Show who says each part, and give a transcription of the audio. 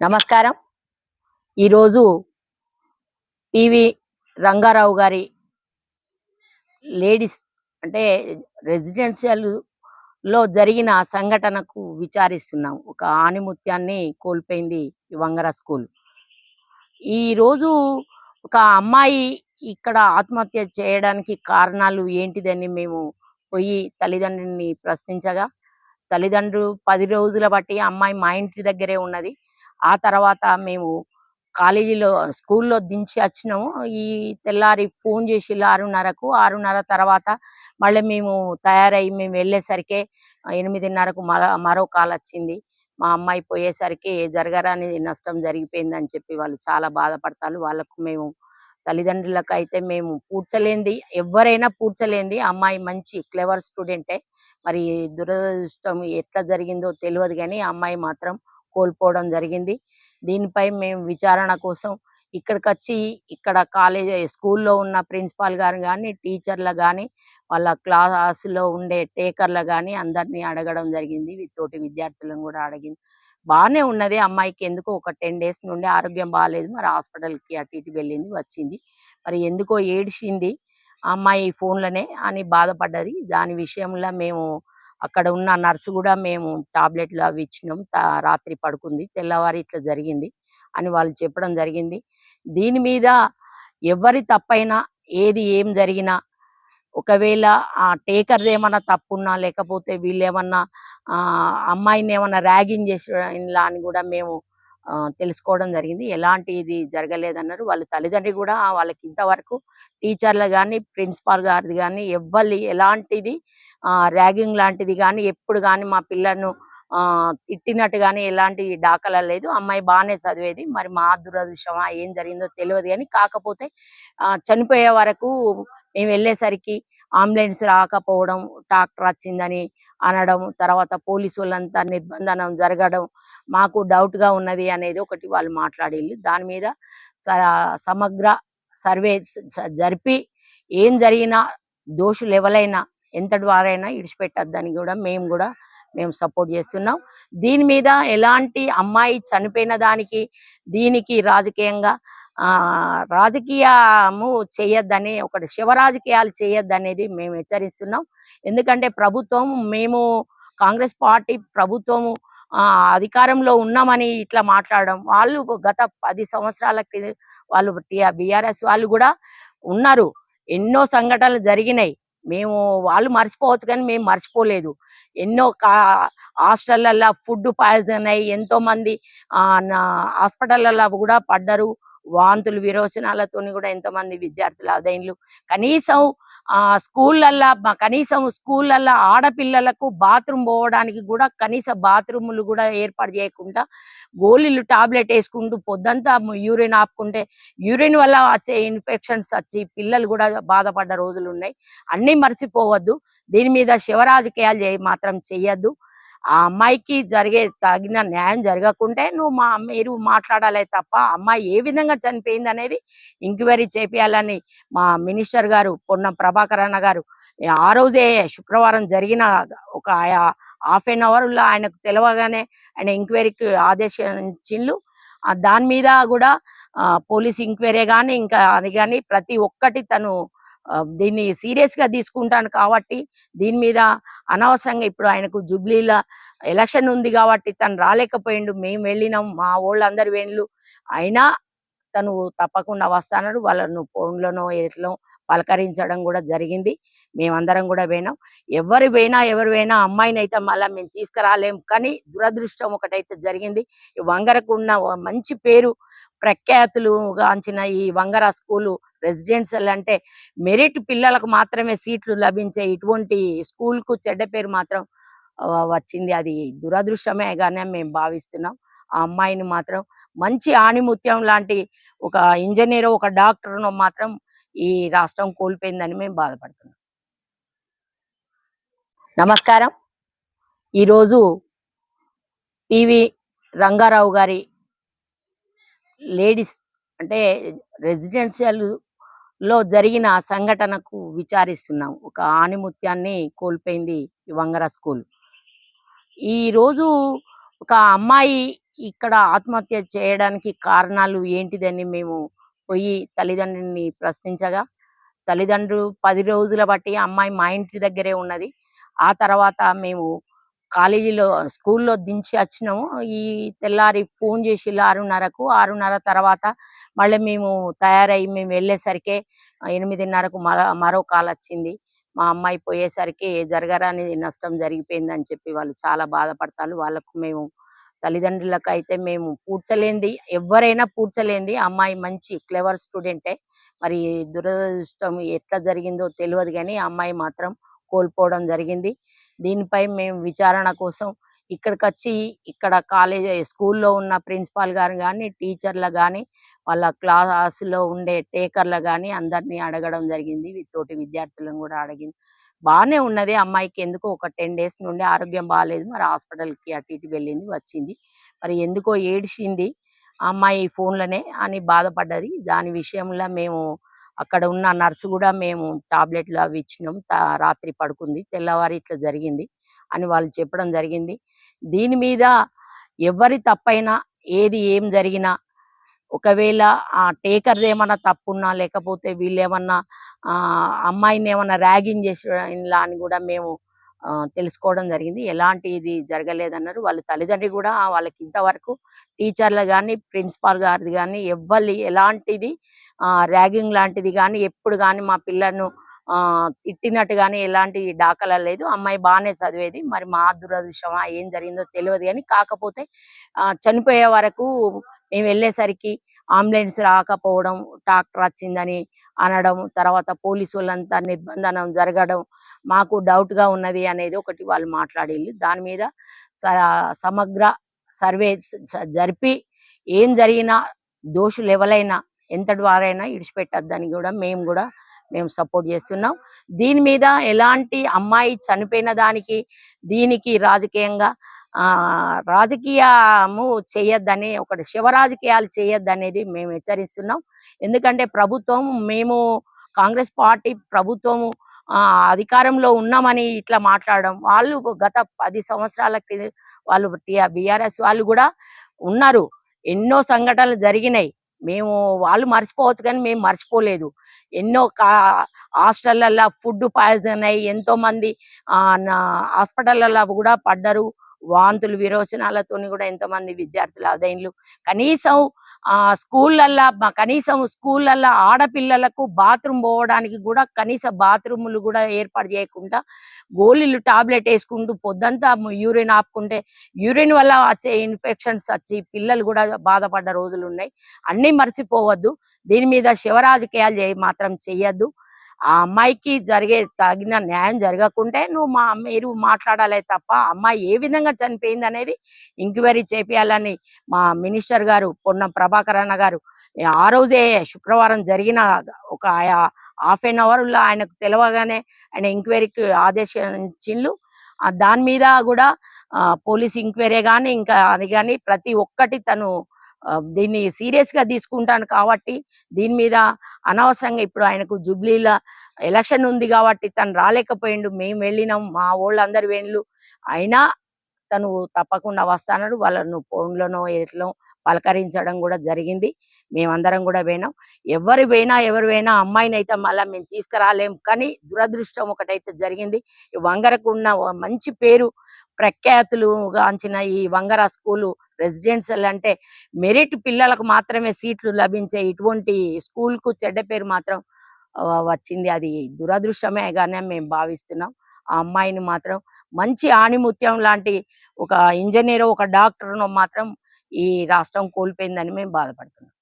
Speaker 1: నమస్కారం. ఈరోజు పివి రంగారావు గారి లేడీస్ అంటే రెసిడెన్షియల్లో జరిగిన సంఘటనకు విచారిస్తున్నాం. ఒక ఆణిముత్యాన్ని కోల్పోయింది ఈ వంగర స్కూల్. ఈ రోజు ఒక అమ్మాయి ఇక్కడ ఆత్మహత్య చేయడానికి కారణాలు ఏంటిదని మేము పోయి తల్లిదండ్రుల్ని ప్రశ్నించగా తల్లిదండ్రులు పది రోజుల బట్టి అమ్మాయి మా ఇంటి దగ్గరే ఉన్నది. ఆ తర్వాత మేము కాలేజీలో స్కూల్లో దించి వచ్చినాము. ఈ తెల్లారి ఫోన్ చేసి ఆరున్నరకు ఆరున్నర తర్వాత మళ్ళీ మేము తయారై మేము వెళ్ళేసరికి ఎనిమిదిన్నరకు మరో మరో కాల్ వచ్చింది. మా అమ్మాయి పోయేసరికి జరగరాని నష్టం జరిగిపోయిందని చెప్పి వాళ్ళు చాలా బాధపడతారు. వాళ్ళకు మేము తల్లిదండ్రులకు అయితే మేము పూడ్చలేంది ఎవరైనా పూడ్చలేంది. అమ్మాయి మంచి క్లెవర్ స్టూడెంటే. మరి దురదృష్టం ఎట్లా జరిగిందో తెలియదు కానీ అమ్మాయి మాత్రం కోల్పోవడం జరిగింది. దీనిపై మేము విచారణ కోసం ఇక్కడికి వచ్చి ఇక్కడ కాలేజ్ స్కూల్లో ఉన్న ప్రిన్సిపాల్ గారు కానీ టీచర్లు కానీ వాళ్ళ క్లాసులో ఉండే టేకర్లు కానీ అందరినీ అడగడం జరిగింది. తోటి విద్యార్థులను కూడా అడిగింది. బాగానే ఉన్నది. అమ్మాయికి ఎందుకో ఒక టెన్ డేస్ నుండి ఆరోగ్యం బాగాలేదు మరి హాస్పిటల్కి అటు ఇటు వెళ్ళింది వచ్చింది. మరి ఎందుకో ఏడిచింది. అమ్మాయి ఫోన్లనే అని బాధపడ్డది. దాని విషయంలో మేము అక్కడ ఉన్న నర్సు కూడా మేము టాబ్లెట్లు అవి ఇచ్చినాం. తా- రాత్రి పడుకుంది. తెల్లవారి ఇట్లా జరిగింది అని వాళ్ళు చెప్పడం జరిగింది. దీని మీద ఎవరి తప్పైనా ఏది ఏం జరిగినా ఒకవేళ ఆ టేకర్ది ఏమన్నా తప్పున్నా లేకపోతే వీళ్ళు ఏమన్నా అమ్మాయిని ఏమన్నా ర్యాగింగ్ చేసిలా అని కూడా మేము తెలుసుకోవడం జరిగింది. ఎలాంటి ఇది జరగలేదన్నారు. వాళ్ళ తల్లిదండ్రి కూడా వాళ్ళకి ఇంతవరకు టీచర్లు కానీ ప్రిన్సిపాల్ గారిది కానీ ఎవ్వరి ఎలాంటిది ర్యాగింగ్ లాంటిది కానీ ఎప్పుడు కానీ మా పిల్లలను తిట్టినట్టు కానీ ఎలాంటి దాఖలా లేదు. అమ్మాయి బాగానే చదివేది. మరి మా దురదృష్టమా ఏం జరిగిందో తెలియదు కానీ కాకపోతే చనిపోయే వరకు మేము వెళ్ళేసరికి అంబులెన్స్ రాకపోవడం డాక్టర్ వచ్చిందని అనడం తర్వాత పోలీసు వాళ్ళంతా నిర్బంధనం జరగడం మాకు డౌట్గా ఉన్నది అనేది ఒకటి వాళ్ళు మాట్లాడేళ్ళు. దాని మీద స- సమగ్ర సర్వే జరిపి ఏం జరిగినా దోషులు ఎవరైనా ఎంతటి వారైనా ఇడిచిపెట్టద్దని కూడా మేము కూడా మేము సపోర్ట్ చేస్తున్నాం. దీని మీద ఎలాంటి అమ్మాయి చనిపోయిన దానికి దీనికి రాజకీయంగా రాజకీయము చేయొద్దని ఒకటి శివ రాజకీయాలు చేయొద్దనేది మేము హెచ్చరిస్తున్నాం. ఎందుకంటే ప్రభుత్వం మేము కాంగ్రెస్ పార్టీ ప్రభుత్వము అధికారంలో ఉన్నామని ఇట్లా మాట్లాడడం వాళ్ళు గత పది సంవత్సరాల వాళ్ళు బీఆర్ఎస్ వాళ్ళు కూడా ఉన్నారు. ఎన్నో సంఘటనలు జరిగినాయి. మేము వాళ్ళు మర్చిపోవచ్చు కానీ మేము మర్చిపోలేదు. ఎన్నో కా హాస్టళ్ళల్లో ఫుడ్ పాయిజన్ అయ్యి ఎంతో మంది ఆ కూడా పడ్డరు. వాంతులు విరోచనాలతోని కూడా ఎంతోమంది విద్యార్థులు అదైన్లు కనీసం ఆ స్కూళ్ళల్లో కనీసం స్కూళ్ళల్లో ఆడపిల్లలకు బాత్రూమ్ పోవడానికి కూడా కనీస బాత్రూములు కూడా ఏర్పాటు చేయకుండా గోళీలు టాబ్లెట్ వేసుకుంటూ పొద్దంతా యూరిన్ ఆపుకుంటే యూరిన్ వల్ల వచ్చే ఇన్ఫెక్షన్స్ వచ్చి పిల్లలు కూడా బాధపడ్డ రోజులు ఉన్నాయి. అన్నీ మర్చిపోవద్దు. దీని మీద శివరాజకీయాలు మాత్రం చేయొద్దు. ఆ అమ్మాయికి జరిగే తగిన న్యాయం జరగకుంటే నువ్వు మా మీరు మాట్లాడాలి తప్ప అమ్మాయి ఏ విధంగా చనిపోయింది అనేది ఎంక్వైరీ చేపియాలని మా మినిస్టర్ గారు పొన్నం ప్రభాకర్ అన్న గారు ఆ రోజే శుక్రవారం జరిగిన ఒక హాఫ్ ఎన్ అవర్లో ఆయనకు తెలవగానే ఆయన ఎంక్వైరీకి ఆదేశించిండ్లు. దాని మీద కూడా పోలీస్ ఎంక్వైరీ కానీ ఇంకా అది కానీ ప్రతి ఒక్కటి తను దీన్ని సీరియస్గా తీసుకుంటాను కాబట్టి దీని మీద అనవసరంగా ఇప్పుడు ఆయనకు జూబ్లీల ఎలక్షన్ ఉంది కాబట్టి తను రాలేకపోయిండు. మేము వెళ్ళినాం మా వాళ్ళందరు వెళ్ళు అయినా తను తప్పకుండా వస్తానడు. వాళ్ళను ఫోన్లోనో ఎట్లో పలకరించడం కూడా జరిగింది. మేమందరం కూడా పోయినాం. ఎవరు పోయినా ఎవరు పోయినా అమ్మాయిని అయితే మళ్ళీ మేము తీసుకురాలేం. కానీ దురదృష్టం ఒకటైతే జరిగింది. వంగరకు ఉన్న మంచి పేరు ప్రఖ్యాతులుగాంచిన ఈ వంగర స్కూలు రెసిడెన్షియల్ అంటే మెరిట్ పిల్లలకు మాత్రమే సీట్లు లభించే ఇటువంటి స్కూల్కు చెడ్డ పేరు మాత్రం వచ్చింది. అది దురదృష్టమే కానీ మేము భావిస్తున్నాం. ఆ అమ్మాయిని మాత్రం మంచి ఆణిముత్యం లాంటి ఒక ఇంజనీర్ ఒక డాక్టర్ను మాత్రం ఈ రాష్ట్రం కోల్పోయిందని మేము బాధపడుతున్నాం. నమస్కారం. ఈరోజు పివి రంగారావు గారి లేడీస్ అంటే రెసిడెన్షియల్లో జరిగిన సంఘటనకు విచారిస్తున్నాం. ఒక ఆణిముత్యాన్ని కోల్పోయింది ఈ వంగర స్కూల్. ఈ రోజు ఒక అమ్మాయి ఇక్కడ ఆత్మహత్య చేయడానికి కారణాలు ఏంటిదని మేము పోయి తల్లిదండ్రుని ప్రశ్నించగా తల్లిదండ్రులు పది రోజుల బట్టి అమ్మాయి మా ఇంటి దగ్గరే ఉన్నది. ఆ తర్వాత మేము కాలేజీలో స్కూల్లో దించి వచ్చినాము ఈ తెల్లారి ఫోన్ చేసి ఆరున్నరకు ఆరున్నర తర్వాత మళ్ళీ మేము తయారై మేము వెళ్ళేసరికి ఎనిమిదిన్నరకు మరో మరో కాల్ వచ్చింది మా అమ్మాయి పోయేసరికి జరగరాని నష్టం జరిగిపోయిందని చెప్పి వాళ్ళు చాలా బాధపడతారు. వాళ్ళకు మేము తల్లిదండ్రులకు అయితే మేము పూడ్చలేంది ఎవరైనా పూడ్చలేంది అమ్మాయి మంచి క్లెవర్ స్టూడెంటే. మరి దురదృష్టం ఎట్లా జరిగిందో తెలియదు కానీ అమ్మాయి మాత్రం కోల్పోవడం జరిగింది. దీనిపై మేము విచారణ కోసం ఇక్కడికి వచ్చి ఇక్కడ కాలేజ్ స్కూల్లో ఉన్న ప్రిన్సిపాల్ గారు కానీ టీచర్లు కానీ వాళ్ళ క్లాసులో ఉండే టేకర్లు కానీ అందరినీ అడగడం జరిగింది. తోటి విద్యార్థులను కూడా అడిగింది. బాగానే ఉన్నది. అమ్మాయికి ఎందుకో ఒక టెన్ డేస్ నుండి ఆరోగ్యం బాగాలేదు మరి హాస్పిటల్కి అటు ఇటు వెళ్ళింది వచ్చింది. మరి ఎందుకో ఏడిచింది. అమ్మాయి ఫోన్లనే అని బాధపడ్డది. దాని విషయంలో మేము అక్కడ ఉన్న నర్సు కూడా మేము టాబ్లెట్లు అవి ఇచ్చినాం. రాత్రి పడుకుంది. తెల్లవారి ఇట్లా జరిగింది అని వాళ్ళు చెప్పడం జరిగింది. దీని మీద ఎవరి తప్పైనా ఏది ఏం జరిగినా ఒకవేళ ఆ టేకర్ది ఏమన్నా తప్పున్నా లేకపోతే వీళ్ళు ఏమన్నా అమ్మాయిని ఏమన్నా ర్యాగింగ్ చేసిలా అని కూడా మేము తెలుసుకోవడం జరిగింది. ఎలాంటి ఇది జరగలేదన్నారు. వాళ్ళ తల్లిదండ్రి కూడా వాళ్ళకి ఇంతవరకు టీచర్లు కానీ ప్రిన్సిపాల్ గారిది కానీ ఎవ్వరి ఎలాంటిది ర్యాగింగ్ లాంటిది కానీ ఎప్పుడు కానీ మా పిల్లలను తిట్టినట్టు కానీ ఎలాంటి దాఖలా లేదు. అమ్మాయి బాగానే చదివేది. మరి మా దురదృష్టమా ఏం జరిగిందో తెలియదు కానీ కాకపోతే చనిపోయే వరకు మేము వెళ్ళేసరికి అంబులెన్స్ రాకపోవడం ట్రాక్టర్ వచ్చిందని అనడం తర్వాత పోలీసు వాళ్ళంతా నిర్బంధనం జరగడం మాకు డౌట్గా ఉన్నది అనేది ఒకటి వాళ్ళు మాట్లాడేళ్ళు. దాని మీద స- సమగ్ర సర్వే స- జరిపి ఏం జరిగినా దోషులు ఎవరైనా ఎంతటి వారైనా ఇడిచిపెట్టద్దని కూడా మేము కూడా మేము సపోర్ట్ చేస్తున్నాం. దీని మీద ఎలాంటి అమ్మాయి చనిపోయిన దానికి దీనికి రాజకీయంగా రాజకీయము చేయొద్దని ఒకటి శివ రాజకీయాలు చేయొద్దనేది మేము హెచ్చరిస్తున్నాం. ఎందుకంటే ప్రభుత్వం మేము కాంగ్రెస్ పార్టీ ప్రభుత్వము అధికారంలో ఉన్నామని ఇట్లా మాట్లాడడం వాళ్ళు గత పది సంవత్సరాల వాళ్ళు బీఆర్ఎస్ వాళ్ళు కూడా ఉన్నారు. ఎన్నో సంఘటనలు జరిగినాయి. మేము వాళ్ళు మర్చిపోవచ్చు కానీ మేము మర్చిపోలేదు. ఎన్నో కా హాస్టళ్ళల్లో ఫుడ్ పాయిజన్ అయ్యి ఎంతో మంది ఆ కూడా పడ్డరు. వాంతులు విరోచనాలతోని కూడా ఎంతో మంది విద్యార్థులు అదైన్లు కనీసం ఆ స్కూళ్ళల్లో కనీసం స్కూళ్ళల్లో ఆడపిల్లలకు బాత్రూమ్ పోవడానికి కూడా కనీస బాత్రూములు కూడా ఏర్పాటు చేయకుండా గోళీలు టాబ్లెట్ వేసుకుంటూ పొద్దంతా యూరిన్ ఆపుకుంటే యూరిన్ వల్ల వచ్చే ఇన్ఫెక్షన్స్ వచ్చి పిల్లలు కూడా బాధపడ్డ రోజులు ఉన్నాయి అన్నీ మర్చిపోవద్దు. దీని మీద శివరాజకీయాలు మాత్రం చేయొద్దు ఆ అమ్మాయికి జరిగే తగిన న్యాయం జరగకుంటే నువ్వు మా మీరు మాట్లాడాలే తప్ప అమ్మాయి ఏ విధంగా చనిపోయింది అనేది ఎంక్వైరీ చేపియాలని మా మినిస్టర్ గారు పొన్నం ప్రభాకర్ అన్న గారు ఆ రోజే శుక్రవారం జరిగిన ఒక హాఫ్ ఎన్ అవర్లో ఆయనకు తెలవగానే ఆయన ఎంక్వైరీకి ఆదేశించిండ్లు. దాని మీద కూడా పోలీస్ ఎంక్వైరీ కానీ ఇంకా అది కానీ ప్రతి ఒక్కటి తను దీన్ని సీరియస్గా తీసుకుంటాను కాబట్టి దీని మీద అనవసరంగా ఇప్పుడు ఆయనకు జూబ్లీల ఎలక్షన్ ఉంది కాబట్టి తను రాలేకపోయిండు. మేము వెళ్ళినాం మా వాళ్ళందరు వెళ్ళు అయినా తను తప్పకుండా వస్తానడు. వాళ్ళను ఫోన్లోనో ఎట్లో పలకరించడం కూడా జరిగింది. మేమందరం కూడా పోయినాం. ఎవరు పోయినా ఎవరు పోయినా అమ్మాయిని అయితే మళ్ళీ మేము తీసుకురాలేం. కానీ దురదృష్టం ఒకటైతే జరిగింది. వంగరకు ఉన్న మంచి పేరు ప్రఖ్యాతులుగాంచిన ఈ వంగర స్కూలు రెసిడెన్షియల్ అంటే మెరిట్ పిల్లలకు మాత్రమే సీట్లు లభించే ఇటువంటి స్కూల్కు చెడ్డ పేరు మాత్రం వచ్చింది. అది దురదృష్టమే గానే మేము భావిస్తున్నాం. ఆ అమ్మాయిని మాత్రం మంచి ఆణిముత్యం లాంటి ఒక ఇంజనీర్ ఒక డాక్టర్ మాత్రం ఈ రాష్ట్రం కోల్పోయిందని మేము బాధపడుతున్నాం.